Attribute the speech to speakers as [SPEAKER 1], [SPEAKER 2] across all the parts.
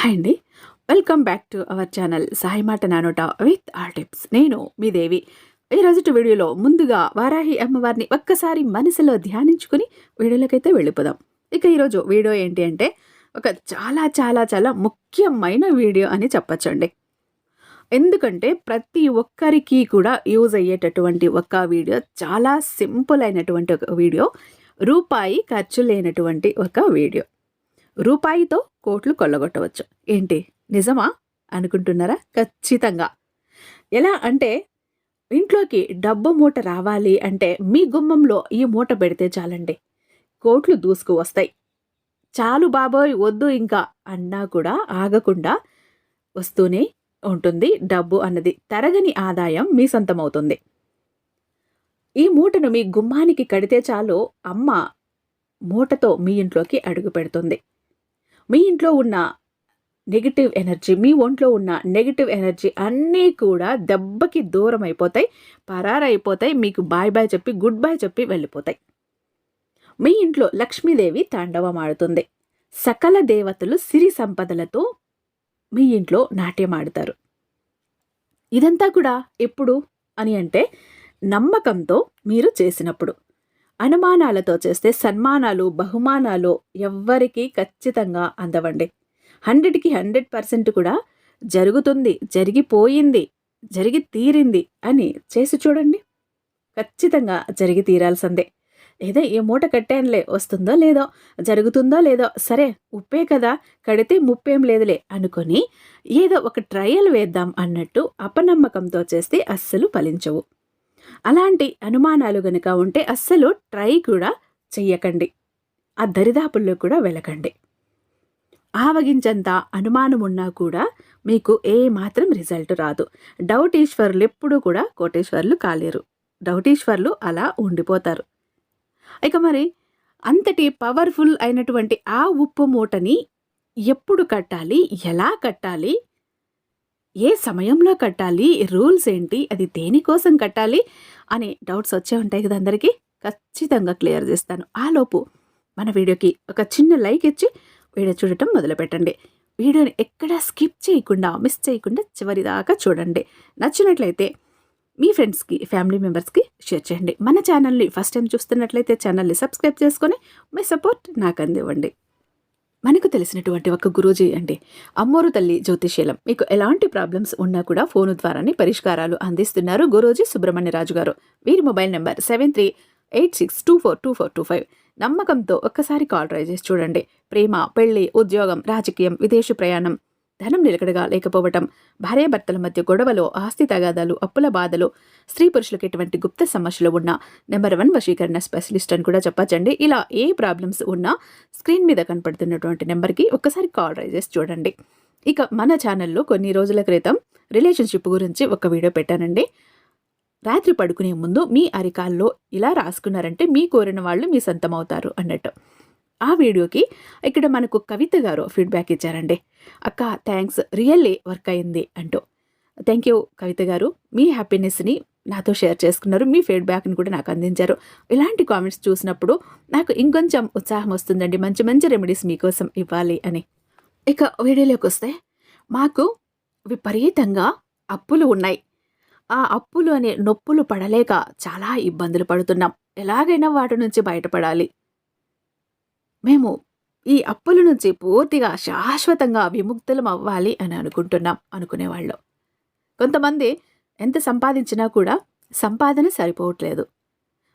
[SPEAKER 1] Hi అండి. Welcome back to our channel Sai మాట నానోట విత్ ఆర్ టిప్స్ నేను మీ దేవి. ఈ వీడియోలో ముందుగా వారాహి అమ్మవారిని ఒక్కసారి మనసులో ధ్యానించుకుని వీడియోలోకైతే వెళ్ళిపోదాం. ఇక ఈరోజు వీడియో ఏంటి అంటే ఒక చాలా చాలా చాలా ముఖ్యమైన వీడియో అని చెప్పచ్చండి. ఎందుకంటే ప్రతి ఒక్కరికి కూడా యూజ్ అయ్యేటటువంటి ఒక వీడియో చాలా సింపుల్ అయినటువంటి ఒక వీడియో రూపాయి ఖర్చు లేనటువంటి ఒక వీడియో. రూపాయితో కోట్లు కొల్లగొట్టవచ్చు. ఏంటి? నిజమా? అనుకుంటున్నారా? ఖచ్చితంగా. ఎలా అంటే ఇంట్లోకి డబ్బు మూట రావాలి అంటే మీ గుమ్మంలో ఈ మూట పెడితే చాలండి. కోట్లు దూసుకు వస్తాయి. చాలు బాబోయ్ వద్దు ఇంకా అన్నా కూడా ఆగకుండా వస్తూనే ఉంటుంది డబ్బు అన్నది. తరగని ఆదాయం మీ సొంతమవుతుంది. ఈ మూటను మీ గుమ్మానికి కడితే చాలు అమ్మ మూటతో మీ ఇంట్లోకి అడుగు పెడుతుంది. మీ ఇంట్లో ఉన్న నెగిటివ్ ఎనర్జీ మీ ఒంట్లో ఉన్న నెగిటివ్ ఎనర్జీ అన్నీ కూడా దెబ్బకి దూరం అయిపోతాయి పరారైపోతాయి మీకు బాయ్ బాయ్ చెప్పి గుడ్ బాయ్ చెప్పి వెళ్ళిపోతాయి. మీ ఇంట్లో లక్ష్మీదేవి తాండవం ఆడుతుంది సకల దేవతలు సిరి సంపదలతో మీ ఇంట్లో నాట్యం ఆడతారు. ఇదంతా కూడా ఎప్పుడు అని అంటే నమ్మకంతో మీరు చేసినప్పుడు. అనుమానాలతో చేస్తే సన్మానాలు బహుమానాలు ఎవ్వరికీ ఖచ్చితంగా అందవండి. హండ్రెడ్కి హండ్రెడ్ పర్సెంట్ కూడా జరుగుతుంది జరిగిపోయింది జరిగి తీరింది అని చేసి చూడండి. ఖచ్చితంగా జరిగి తీరాల్సిందే. ఏదో ఏ మూట కట్టానులే వస్తుందో లేదో జరుగుతుందో లేదో సరే ఉప్పే కదా కడితే ముప్పేం లేదులే అనుకొని ఏదో ఒక ట్రయల్ వేద్దాం అన్నట్టు అపనమ్మకంతో చేస్తే అస్సలు ఫలించవు. అలాంటి అనుమానాలు గనక ఉంటే అస్సలు ట్రై కూడా చెయ్యకండి. ఆ దరిదాపుల్లో కూడా వెళ్ళకండి. ఆవగించంత అనుమానం ఉన్నా కూడా మీకు ఏ మాత్రం రిజల్ట్ రాదు. డౌటీశ్వర్లు ఎప్పుడూ కూడా కోటేశ్వర్లు కాలేరు. డౌటీశ్వర్లు అలా ఉండిపోతారు. ఇక మరి అంతటి పవర్ఫుల్ అయినటువంటి ఆ ఉప్పు మూటని ఎప్పుడు కట్టాలి? ఎలా కట్టాలి? ఏ సమయంలో కట్టాలి? రూల్స్ ఏంటి? అది దేనికోసం కట్టాలి? అనే డౌట్స్ వచ్చే ఉంటాయి కదా అందరికీ. ఖచ్చితంగా క్లియర్ చేస్తాను. ఆలోపు మన వీడియోకి ఒక చిన్న లైక్ ఇచ్చి వీడియో చూడటం మొదలుపెట్టండి. వీడియోని ఎక్కడా స్కిప్ చేయకుండా మిస్ చేయకుండా చివరి దాకా చూడండి. నచ్చినట్లయితే మీ ఫ్రెండ్స్కి ఫ్యామిలీ మెంబర్స్కి షేర్ చేయండి. మన ఛానల్ని ఫస్ట్ టైం చూస్తున్నట్లయితే ఛానల్ని సబ్స్క్రైబ్ చేసుకొని మీ సపోర్ట్ నాకు అందివ్వండి మనకు తెలిసినటువంటి ఒక గురూజీ అండి. అమ్మోరు తల్లి జ్యోతిషీలం మీకు ఎలాంటి ప్రాబ్లమ్స్ ఉన్నా కూడా ఫోను ద్వారానే పరిష్కారాలు అందిస్తున్నారు గురూజీ సుబ్రహ్మణ్యరాజు గారు. వీరి mobile number seven three eight six two four two four two five. నమ్మకంతో ఒక్కసారి కాల్ ట్రై చేసి చూడండి. ప్రేమ పెళ్ళి ఉద్యోగం రాజకీయం విదేశీ ప్రయాణం. ధనం నిలకడగా లేకపోవటం భార్యాభర్తల మధ్య గొడవలు ఆస్తి తగాదాలు అప్పుల బాధలు స్త్రీ పురుషులకు ఎటువంటి గుప్త సమస్యలు ఉన్నా నెంబర్ వన్ వశీకరణ స్పెషలిస్ట్ అని కూడా చెప్పచ్చండి. ఇలా ఏ ప్రాబ్లమ్స్ ఉన్నా స్క్రీన్ మీద కనపడుతున్నటువంటి నెంబర్కి ఒక్కసారి కాల్ రైజెస్ చేసి చూడండి. ఇక మన ఛానల్లో కొన్ని రోజుల క్రితం రిలేషన్షిప్ గురించి ఒక వీడియో పెట్టానండి. రాత్రి పడుకునే ముందు మీ అరికాల్లో ఇలా రాసుకున్నారంటే మీ కోరిన వాళ్ళు మీ సొంతం అవుతారు అన్నట్టు. ఆ వీడియోకి ఇక్కడ మనకు కవిత గారు ఫీడ్బ్యాక్ ఇచ్చారండి. అక్క థ్యాంక్స్ రియల్లీ వర్క్ అయింది అంటూ. థ్యాంక్ యూ కవిత గారు. మీ హ్యాపీనెస్ని నాతో షేర్ చేసుకున్నారు. మీ ఫీడ్బ్యాక్ని కూడా నాకు అందించారు. ఇలాంటి కామెంట్స్ చూసినప్పుడు నాకు ఇంకొంచెం ఉత్సాహం వస్తుందండి. మంచి మంచి రెమెడీస్ మీకోసం ఇవ్వాలి అని. ఇక వీడియోలోకి వస్తే మాకు విపరీతంగా అప్పులు ఉన్నాయి. ఆ అప్పులు అనే నొప్పులు పడలేక చాలా ఇబ్బందులు పడుతున్నాం. ఎలాగైనా వాటి నుంచి బయటపడాలి. మేము ఈ అప్పుల నుంచి పూర్తిగా శాశ్వతంగా విముక్తులం అవ్వాలి అని అనుకుంటున్నాం అనుకునేవాళ్ళు. కొంతమంది ఎంత సంపాదించినా కూడా సంపాదన సరిపోవట్లేదు.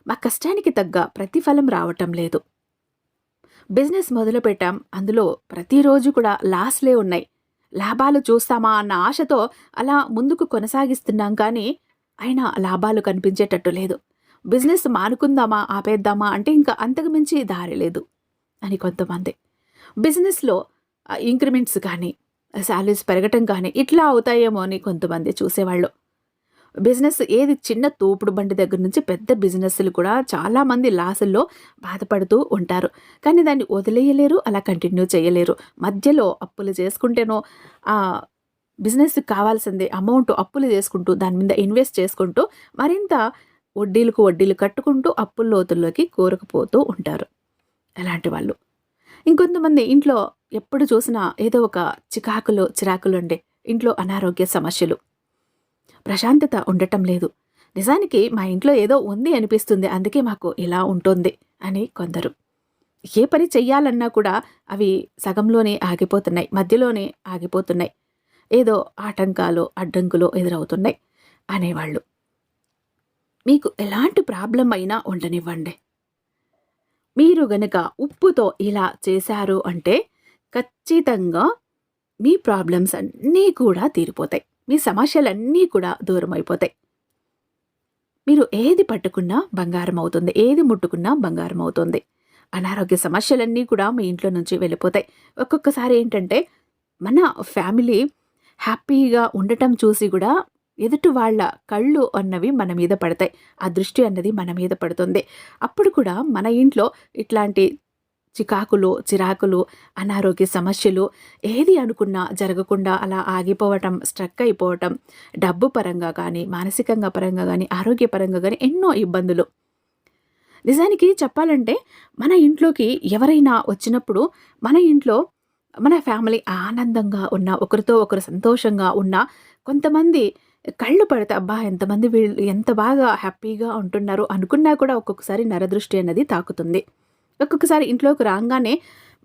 [SPEAKER 1] మా కష్టానికి తగ్గ ప్రతిఫలం రావటం లేదు. బిజినెస్ మొదలుపెట్టాం. అందులో ప్రతిరోజు కూడా లాస్లే ఉన్నాయి. లాభాలు చూస్తామా అన్న ఆశతో అలా ముందుకు కొనసాగిస్తున్నాం కానీ అయినా లాభాలు కనిపించేటట్టు లేదు. బిజినెస్ మానుకుందామా ఆపేద్దామా అంటే ఇంకా అంతకు మించి దారి లేదు. అని కొంతమంది. బిజినెస్లో ఇంక్రిమెంట్స్ కానీ శాలరీస్ పెరగటం కానీ ఇట్లా అవుతాయేమో అని కొంతమంది చూసేవాళ్ళు. బిజినెస్ ఏది చిన్న తోపుడు బండి దగ్గర నుంచి పెద్ద బిజినెస్లు కూడా చాలామంది లాసుల్లో బాధపడుతూ ఉంటారు. కానీ దాన్ని వదిలేయలేరు అలా కంటిన్యూ చేయలేరు. మధ్యలో అప్పులు చేసుకుంటేనో ఆ బిజినెస్ కావాల్సిందే అమౌంట్ అప్పులు చేసుకుంటూ దాని మీద ఇన్వెస్ట్ చేసుకుంటూ మరింత వడ్డీలకు వడ్డీలు కట్టుకుంటూ అప్పుల లోతుల్లోకి కోరుకుపోతూ ఉంటారు. అలాంటి వాళ్ళు. ఇంకొంతమంది ఇంట్లో ఎప్పుడు చూసినా ఏదో ఒక చికాకులు చిరాకులు ఉండే ఇంట్లో అనారోగ్య సమస్యలు. ప్రశాంతత ఉండటం లేదు. నిజానికి మా ఇంట్లో ఏదో ఉంది అనిపిస్తుంది అందుకే మాకు ఇలా ఉంటుంది అని కొందరు. ఏ పని చెయ్యాలన్నా కూడా అవి సగంలోనే ఆగిపోతున్నాయి మధ్యలోనే ఆగిపోతున్నాయి. ఏదో ఆటంకాలు అడ్డంకులు ఎదురవుతున్నాయి అనేవాళ్ళు. మీకు ఎలాంటి ప్రాబ్లం అయినా ఉండనివ్వండి. మీరు గనక ఉప్పుతో ఇలా చేశారు అంటే ఖచ్చితంగా మీ ప్రాబ్లమ్స్ అన్నీ కూడా తీరిపోతాయి. మీ సమస్యలన్నీ కూడా దూరం అయిపోతాయి. మీరు ఏది పట్టుకున్నా బంగారం అవుతుంది. ఏది ముట్టుకున్నా బంగారం అవుతుంది. అనారోగ్య సమస్యలన్నీ కూడా మీ ఇంట్లో నుంచి వెళ్ళిపోతాయి. ఒక్కొక్కసారి ఏంటంటే మన ఫ్యామిలీ హ్యాపీగా ఉండటం చూసి కూడా ఎదుటి వాళ్ళ కళ్ళు అన్నవి మన మీద పడతాయి. ఆ దృష్టి అన్నది మన మీద పడుతుంది. అప్పుడు కూడా మన ఇంట్లో ఇట్లాంటి చికాకులు చిరాకులు అనారోగ్య సమస్యలు ఏది అనుకున్నా జరగకుండా అలా ఆగిపోవటం స్ట్రక్ అయిపోవటం డబ్బు పరంగా కానీ మానసికంగా పరంగా కానీ ఆరోగ్యపరంగా కానీ ఎన్నో ఇబ్బందులు. నిజానికి చెప్పాలంటే మన ఇంట్లోకి ఎవరైనా వచ్చినప్పుడు మన ఇంట్లో మన ఫ్యామిలీ ఆనందంగా ఉన్న ఒకరితో ఒకరు సంతోషంగా ఉన్న కొంతమంది కళ్ళు పడితే అబ్బా ఎంతమంది వీళ్ళు ఎంత బాగా హ్యాపీగా ఉంటున్నారు అనుకున్నా కూడా ఒక్కొక్కసారి నరదృష్టి అన్నది తాకుతుంది. ఒక్కొక్కసారి ఇంట్లోకి రాగానే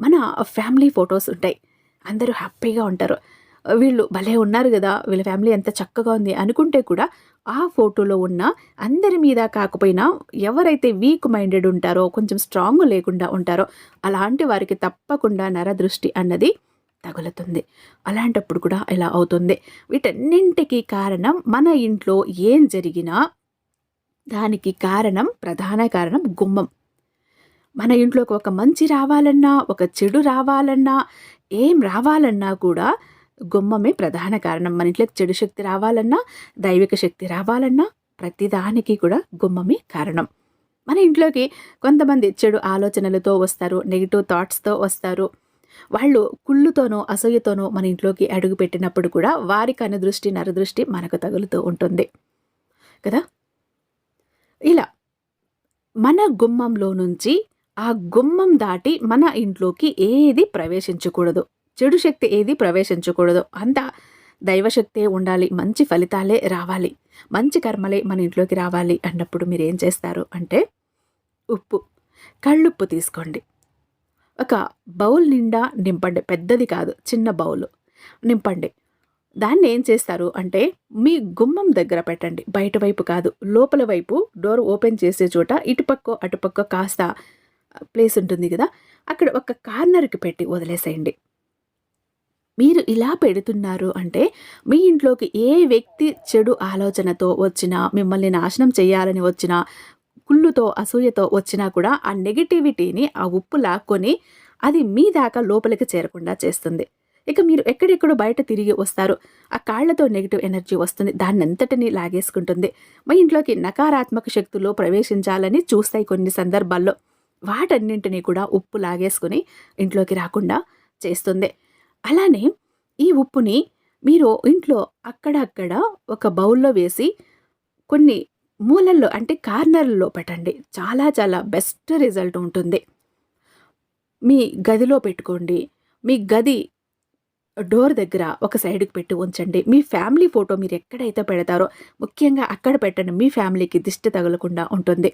[SPEAKER 1] మన ఫ్యామిలీ ఫొటోస్ ఉంటాయి. అందరూ హ్యాపీగా ఉంటారు. వీళ్ళు భలే ఉన్నారు కదా వీళ్ళ ఫ్యామిలీ ఎంత చక్కగా ఉంది అనుకుంటే కూడా ఆ ఫోటోలో ఉన్న అందరి మీద కాకపోయినా ఎవరైతే వీక్ మైండెడ్ ఉంటారో కొంచెం స్ట్రాంగ్ లేకుండా ఉంటారో అలాంటి వారికి తప్పకుండా నరదృష్టి అన్నది తగులుతుంది. అలాంటప్పుడు కూడా ఇలా అవుతుంది. వీటన్నింటికి కారణం మన ఇంట్లో ఏం జరిగినా దానికి కారణం ప్రధాన కారణం గుమ్మం. మన ఇంట్లోకి ఒక మంచి రావాలన్నా ఒక చెడు రావాలన్నా ఏం రావాలన్నా కూడా గుమ్మమే ప్రధాన కారణం. మన ఇంట్లోకి చెడు శక్తి రావాలన్నా దైవిక శక్తి రావాలన్నా ప్రతిదానికి కూడా గుమ్మమే కారణం. మన ఇంట్లోకి కొంతమంది చెడు ఆలోచనలతో వస్తారు నెగిటివ్ థాట్స్తో వస్తారు. వాళ్ళు కుళ్ళుతోనో అసూయతోనో మన ఇంట్లోకి అడుగు పెట్టినప్పుడు కూడా వారి కనుదృష్టి నరదృష్టి మనకు తగులుతూ ఉంటుంది. కదా? ఇలా మన గుమ్మంలో నుంచి ఆ గుమ్మం దాటి మన ఇంట్లోకి ఏది ప్రవేశించకూడదు? చెడు శక్తి ఏది ప్రవేశించకూడదు? అంతా దైవశక్తే ఉండాలి మంచి ఫలితాలే రావాలి మంచి కర్మలే మన ఇంట్లోకి రావాలి అన్నప్పుడు మీరు ఏం చేస్తారు అంటే ఉప్పు కళ్ళుప్పు తీసుకోండి. ఒక బౌల్ నిండా నింపండి. పెద్దది కాదు చిన్న బౌల్. నింపండి. దాన్ని ఏం చేస్తారు అంటే మీ గుమ్మం దగ్గర పెట్టండి. బయట వైపు కాదు లోపల వైపు డోర్ ఓపెన్ చేసే చోట ఇటుపక్క అటుపక్క కాస్త ప్లేస్ ఉంటుంది కదా అక్కడ ఒక కార్నర్కి పెట్టి వదిలేసేయండి. మీరు ఇలా పెడుతున్నారు అంటే మీ ఇంట్లోకి ఏ వ్యక్తి చెడు ఆలోచనతో వచ్చినా మిమ్మల్ని నాశనం చేయాలని వచ్చినా కుళ్ళుతో అసూయతో వచ్చినా కూడా ఆ నెగిటివిటీని ఆ ఉప్పు లాక్కొని అది మీ దాకా లోపలికి చేరకుండా చేస్తుంది. ఇక మీరు ఎక్కడెక్కడో బయట తిరిగి వస్తారు. ఆ కాళ్ళతో నెగిటివ్ ఎనర్జీ వస్తుంది. దాన్నంతటిని లాగేసుకుంటుంది. మా ఇంట్లోకి నకారాత్మక శక్తులు ప్రవేశించాలని చూస్తాయి కొన్ని సందర్భాల్లో. వాటన్నింటినీ కూడా ఉప్పు లాగేసుకుని ఇంట్లోకి రాకుండా చేస్తుంది. అలానే ఈ ఉప్పుని మీరు ఇంట్లో అక్కడక్కడ ఒక బౌల్లో వేసి కొన్ని మూలల్లో అంటే కార్నర్లో పెట్టండి చాలా చాలా బెస్ట్ రిజల్ట్ ఉంటుంది. మీ గదిలో పెట్టుకోండి. మీ గది డోర్ దగ్గర ఒక సైడ్కి పెట్టి ఉంచండి. మీ ఫ్యామిలీ ఫోటో మీరు ఎక్కడైతే పెడతారో ముఖ్యంగా అక్కడ పెట్టండి. మీ ఫ్యామిలీకి దిష్టి తగలకుండా ఉంటుంది.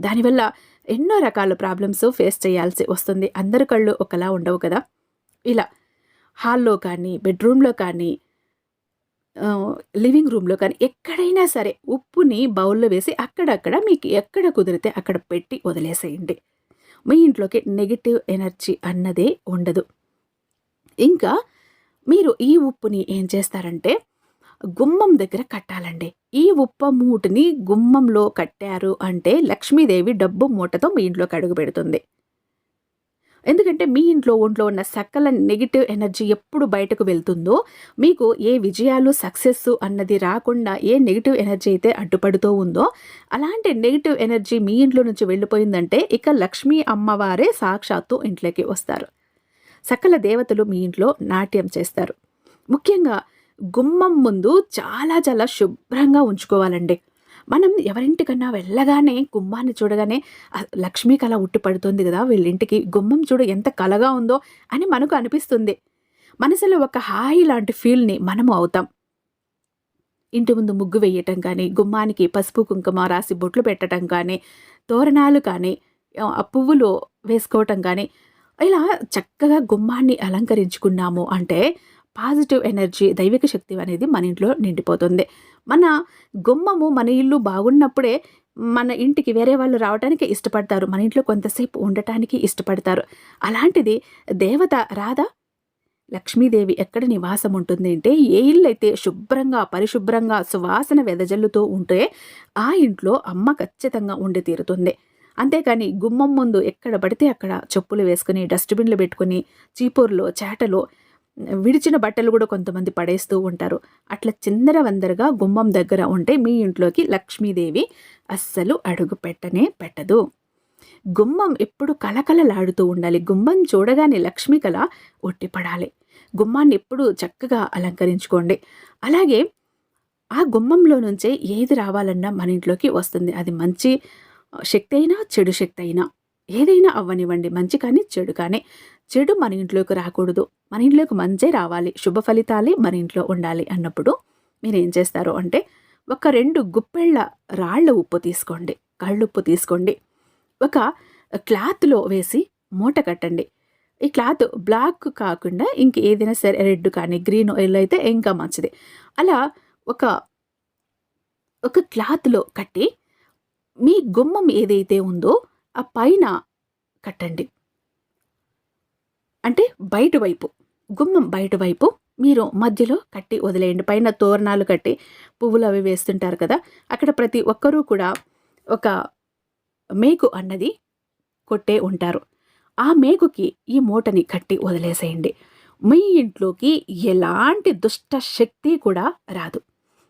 [SPEAKER 1] దానివల్ల ఎన్నో రకాల ప్రాబ్లమ్స్ ఫేస్ చేయాల్సి వస్తుంది. అందరి కళ్ళు ఒకలా ఉండవు కదా. ఇలా హాల్లో కానీ బెడ్రూమ్లో కానీ లివింగ్ రూమ్లో కానీ ఎక్కడైనా సరే ఉప్పుని బౌల్లో వేసి అక్కడక్కడ మీకు ఎక్కడ కుదిరితే అక్కడ పెట్టి వదిలేసేయండి. మీ ఇంట్లోకి నెగిటివ్ ఎనర్జీ అన్నదే ఉండదు. ఇంకా మీరు ఈ ఉప్పుని ఏం చేస్తారంటే గుమ్మం దగ్గర కట్టాలండి. ఈ ఉప్ప మూటని గుమ్మంలో కట్టారు అంటే లక్ష్మీదేవి డబ్బు మూటతో మీ ఇంట్లోకి అడుగు పెడుతుంది. ఎందుకంటే మీ ఇంట్లో ఒంట్లో ఉన్న సకల నెగిటివ్ ఎనర్జీ ఎప్పుడు బయటకు వెళ్తుందో మీకు ఏ విజయాలు సక్సెస్ అన్నది రాకుండా ఏ నెగిటివ్ ఎనర్జీ అయితే అడ్డుపడుతూ ఉందో అలాంటి నెగిటివ్ ఎనర్జీ మీ ఇంట్లో నుంచి వెళ్ళిపోయిందంటే ఇక లక్ష్మీ అమ్మవారే సాక్షాత్తు ఇంట్లోకి వస్తారు. సకల దేవతలు మీ ఇంట్లో నాట్యం చేస్తారు. ముఖ్యంగా గుమ్మం ముందు చాలా చాలా శుభ్రంగా ఉంచుకోవాలండి. మనం ఎవరింటికన్నా వెళ్ళగానే గుమ్మాన్ని చూడగానే లక్ష్మీ కళ ఉట్టిపడుతుంది కదా వీళ్ళింటికి. గుమ్మం చూడు ఎంత కలగా ఉందో అని మనకు అనిపిస్తుంది. మనసులో ఒక హాయి లాంటి ఫీల్ని మనము అవుతాం. ఇంటి ముందు ముగ్గు వేయటం కానీ గుమ్మానికి పసుపు కుంకుమ రాసి బొట్లు పెట్టడం కానీ తోరణాలు కానీ ఆ పువ్వులు వేసుకోవటం కానీ ఇలా చక్కగా గుమ్మాన్ని అలంకరించుకున్నాము అంటే పాజిటివ్ ఎనర్జీ దైవిక శక్తి అనేది మన ఇంట్లో నిండిపోతుంది. మన గుమ్మము మన ఇల్లు బాగున్నప్పుడే మన ఇంటికి వేరే వాళ్ళు రావడానికి ఇష్టపడతారు. మన ఇంట్లో కొంతసేపు ఉండటానికి ఇష్టపడతారు. అలాంటిది దేవత రాధా లక్ష్మీదేవి ఎక్కడ నివాసం ఉంటుంది అంటే ఏ ఇల్లు అయితే శుభ్రంగా పరిశుభ్రంగా సువాసన వెదజల్లుతూ ఉంటే ఆ ఇంట్లో అమ్మ ఖచ్చితంగా ఉండి తీరుతుంది. అంతేకాని గుమ్మం ముందు ఎక్కడ పడితే అక్కడ చెప్పులు వేసుకుని డస్ట్బిన్లు పెట్టుకుని చీపూర్లో చేటలో విడిచిన బట్టలు కూడా కొంతమంది పడేస్తూ ఉంటారు. అట్లా చిందరవందరగా గుమ్మం దగ్గర ఉంటే మీ ఇంట్లోకి లక్ష్మీదేవి అస్సలు అడుగు పెట్టనే పెట్టదు. గుమ్మం ఎప్పుడు కలకలలాడుతూ ఉండాలి. గుమ్మం చూడగానే లక్ష్మీ కళ ఒట్టిపడాలి. గుమ్మాన్ని ఎప్పుడు చక్కగా అలంకరించుకోండి. అలాగే ఆ గుమ్మంలో నుంచే ఏది రావాలన్నా మన ఇంట్లోకి వస్తుంది. అది మంచి శక్తి అయినా చెడు శక్తి అయినా. ఏదైనా అవ్వనివ్వండి. మంచి కానీ చెడు కానీ. చెడు మన ఇంట్లోకి రాకూడదు. మన ఇంట్లోకి మంచే రావాలి. శుభ ఫలితాలే మన ఇంట్లో ఉండాలి అన్నప్పుడు మీరు ఏం చేస్తారు అంటే ఒక రెండు గుప్పెళ్ళ రాళ్ళ ఉప్పు తీసుకోండి. కళ్ళుప్పు తీసుకోండి. ఒక క్లాత్లో వేసి మూట కట్టండి. ఈ క్లాత్ బ్లాక్ కాకుండా ఇంక ఏదైనా సరే రెడ్ కానీ గ్రీన్ ఎల్లో అయితే ఇంకా మంచిది. అలా ఒక ఒక క్లాత్లో కట్టి మీ గుమ్మం ఏదైతే ఉందో ఆ పైన కట్టండి. అంటే బయట వైపు గుమ్మం బయట వైపు మీరు మధ్యలో కట్టి వదిలేయండి. పైన తోరణాలు కట్టి పువ్వులు అవి వేస్తుంటారు కదా అక్కడ ప్రతి ఒక్కరూ కూడా ఒక మేకు అన్నది కొట్టే ఉంటారు. ఆ మేకుకి ఈ మూటని కట్టి వదిలేసేయండి. మీ ఇంట్లోకి ఎలాంటి దుష్ట శక్తి కూడా రాదు.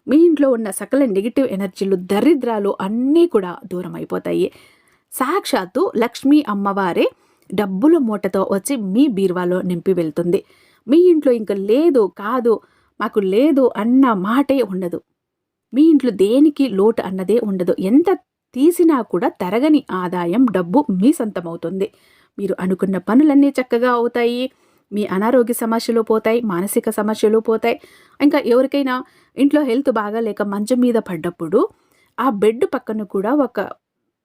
[SPEAKER 1] మీ ఇంట్లో ఉన్న సకల నెగిటివ్ ఎనర్జీలు దరిద్రాలు అన్నీ కూడా దూరం అయిపోతాయి సాక్షాత్తు లక్ష్మీ అమ్మవారే డబ్బుల మూటతో వచ్చి మీ బీరువాలో నింపి వెళ్తుంది. మీ ఇంట్లో ఇంకా లేదు కాదు మాకు లేదు అన్న మాటే ఉండదు. మీ ఇంట్లో దేనికి లోటు అన్నదే ఉండదు. ఎంత తీసినా కూడా తరగని ఆదాయం డబ్బు మీ సొంతమవుతుంది. మీరు అనుకున్న పనులన్నీ చక్కగా అవుతాయి. మీ అనారోగ్య సమస్యలు పోతాయి మానసిక సమస్యలు పోతాయి. ఇంకా ఎవరికైనా ఇంట్లో హెల్త్ బాగా లేక మంచం మీద పడ్డప్పుడు ఆ బెడ్ పక్కన కూడా ఒక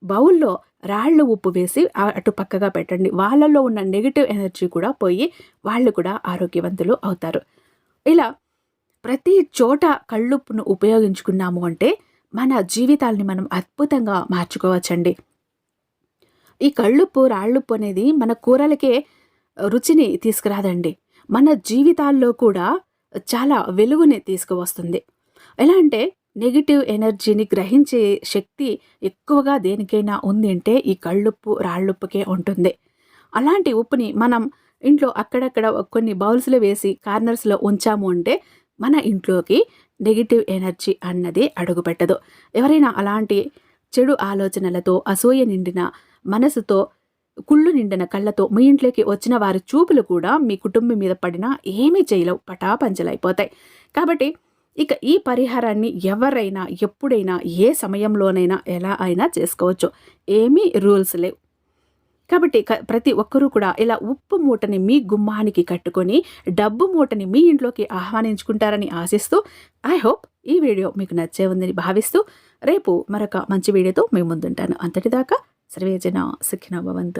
[SPEAKER 1] బౌల్లో రాళ్ళు ఉప్పు వేసి అటు పక్కగా పెట్టండి. వాళ్ళల్లో ఉన్న నెగిటివ్ ఎనర్జీ కూడా పోయి వాళ్ళు కూడా ఆరోగ్యవంతులు అవుతారు. ఇలా ప్రతి చోట కళ్ళుప్పును ఉపయోగించుకున్నాము అంటే మన జీవితాల్ని మనం అద్భుతంగా మార్చుకోవచ్చండి. ఈ కళ్ళుప్పు రాళ్ళుప్పు అనేది మన కూరలకే రుచిని తీసుకురాదండి. మన జీవితాల్లో కూడా చాలా వెలుగుని తీసుకువస్తుంది. ఎలా అంటే నెగిటివ్ ఎనర్జీని గ్రహించే శక్తి ఎక్కువగా దేనికైనా ఉంది అంటే ఈ కళ్ళుప్పు రాళ్ళుప్పుకే ఉంటుంది. అలాంటి ఉప్పుని మనం ఇంట్లో అక్కడక్కడ కొన్ని బౌల్స్లో వేసి కార్నర్స్లో ఉంచాము అంటే మన ఇంట్లోకి నెగిటివ్ ఎనర్జీ అన్నది అడుగుపెట్టదు. ఎవరైనా అలాంటి చెడు ఆలోచనలతో అసూయ నిండిన మనసుతో కుళ్ళు నిండిన కళ్ళతో మీ ఇంట్లోకి వచ్చిన వారి చూపులు కూడా మీ కుటుంబం మీద పడినా ఏమీ చేయలేవు. పటాపంచలైపోతాయి. కాబట్టి ఇక ఈ పరిహారాన్ని ఎవరైనా ఎప్పుడైనా ఏ సమయంలోనైనా ఎలా అయినా చేసుకోవచ్చు. ఏమీ రూల్స్ లేవు. కాబట్టి క- ప్రతి ఒక్కరూ కూడా ఇలా ఉప్పు మూటని మీ గుమ్మానికి కట్టుకొని డబ్బు మూటని మీ ఇంట్లోకి ఆహ్వానించుకుంటారని ఆశిస్తూ ఐ హోప్ ఈ వీడియో మీకు నచ్చే ఉందని భావిస్తూ రేపు మరొక మంచి వీడియోతో మీ ముందుంటాను. అంతటిదాకా సర్వేజన సుఖిన భవంతు.